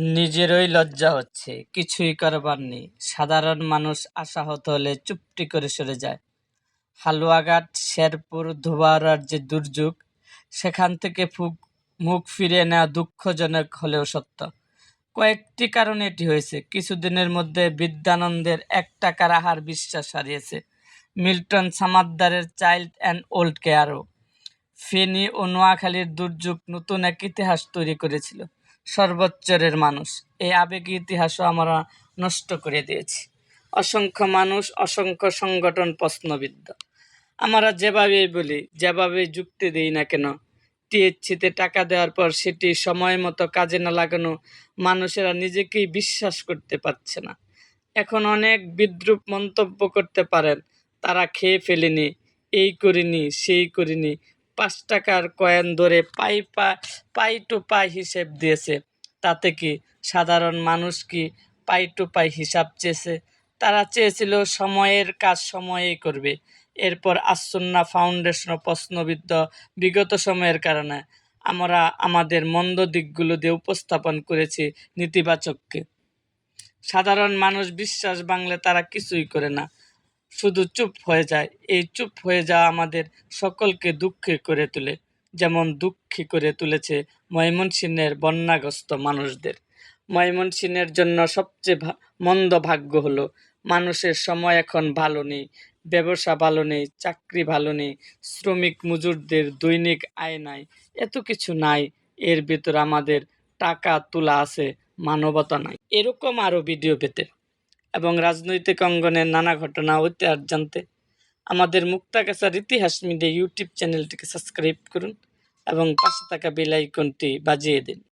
নিজেরই লজ্জা হচ্ছে, কিছুই করবার নেই। সাধারণ মানুষ আশাহত হলে চুপটি করে সরে যায়। হালুয়াঘাট, শেরপুর, ধোবাউড়ার যে দুর্যোগ, সেখান থেকে ফুক, মুখ ফিরিয়ে নেওয়া দুঃখজনক হলেও সত্য। কয়েকটি কারণে এটি হয়েছে। কিছুদিনের মধ্যে বিদ্যানন্দের এক টাকার আহার বিশ্বাস হারিয়েছে। মিল্টন সামাদ্দারের চাইল্ড অ্যান্ড ওল্ড কেয়ারও। ফেনী ও নোয়াখালীর দুর্যোগ নতুন এক ইতিহাস তৈরি করেছিল। সর্বোচ্চরের মানুষ। এই আবেগী ইতিহাসও আমরা নষ্ট করে দিয়েছি। অসংখ্য মানুষ, অসংখ্য সংগঠন প্রশ্নবিদ্ধ। আমরা যেভাবেই বলি যেভাবে যুক্তি দিই না কেন টিএসসিতে টাকা দেওয়ার পর সেটি সময় মতো কাজে না লাগানো মানুষেরা নিজেকেই বিশ্বাস করতে পারছে না। এখন অনেক বিদ্রুপ মন্তব্য করতে পারেন, তারা খেয়ে ফেলেনি, এই করিনি, সেই করিনি পাঁচ টাকার কয়েন ধরে পাই পা, পাই টু পাই হিসেব দিয়েছে। তাতে কি সাধারণ মানুষ কি পাই টু পাই হিসাব চেয়েছে? তারা চেয়েছিল সময়ের কাজ সময়েই করবে। এরপর আসন্না ফাউন্ডেশন প্রশ্নবিদ্ধ বিগত সময়ের কারণে আমরা আমাদের মন্দ দিকগুলো দিয়ে উপস্থাপন করেছি নেতিবাচককে। সাধারণ মানুষ বিশ্বাস বাংলে তারা কিছুই করে না। শুধু চুপ হয়ে যায়। এই চুপ হয়ে যাওয়া আমাদের সকলকে দুঃখী করে তোলে, যেমন দুঃখী করে তুলেছে ময়মনসিংহের বন্যাগ্রস্ত মানুষদের। ময়মনসিংহের জন্য সবচেয়ে মন্দ ভাগ্য হলো, মানুষের সময় এখন ভালো নেই, ব্যবসা ভালো নেই, চাকরি ভালো নেই, শ্রমিক মজুরদের দৈনিক আয় নাই, এত কিছু নাই, এর ভিতর আমাদের টাকা তোলা আছে, মানবতা নাই। এরকম আরও ভিডিও পেতে এবং রাজনৈতিক অঙ্গনের নানা ঘটনা ও ইতিহাস জানতে আমাদের মুক্তাগাছার ইতিহাস মিডিয়া ইউটিউব চ্যানেলটিকে সাবস্ক্রাইব করুন এবং পাশে থাকা বেল আইকনটি বাজিয়ে দিন।